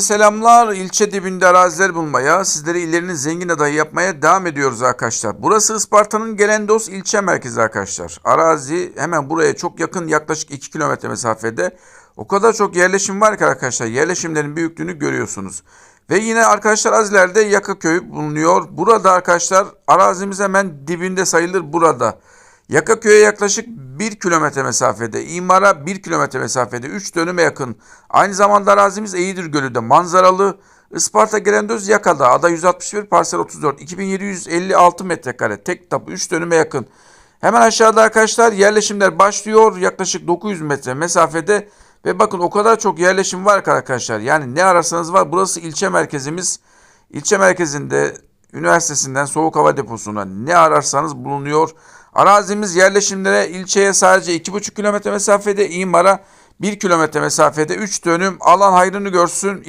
Selamlar. İlçe dibinde araziler bulmaya, sizleri illerinin zengin adayı yapmaya devam ediyoruz arkadaşlar. Burası Isparta'nın Gelendos ilçe merkezi arkadaşlar. Arazi hemen buraya çok yakın yaklaşık 2 kilometre mesafede. O kadar çok yerleşim var ki arkadaşlar. Yerleşimlerin büyüklüğünü görüyorsunuz. Ve yine arkadaşlar Azilerde Yakaköy bulunuyor. Burada arkadaşlar arazimiz hemen dibinde sayılır burada. Yakaköy'e yaklaşık 1 kilometre mesafede, İmar'a 1 kilometre mesafede, 3 dönüme yakın. Aynı zamanda arazimiz Eğidir Gölü'nde manzaralı. Isparta Gelendöz Yaka'da, ada 161, parsel 34, 2756 metrekare, tek tapu 3 dönüme yakın. Hemen aşağıda arkadaşlar yerleşimler başlıyor. Yaklaşık 900 metre mesafede ve bakın o kadar çok yerleşim var arkadaşlar. Yani ne ararsanız var. Burası ilçe merkezimiz. İlçe merkezinde üniversitesinden soğuk hava deposuna ne ararsanız bulunuyor. Arazimiz yerleşimlere ilçeye sadece 2,5 kilometre mesafede, İmar'a 1 kilometre mesafede 3 dönüm alan hayrını görsün.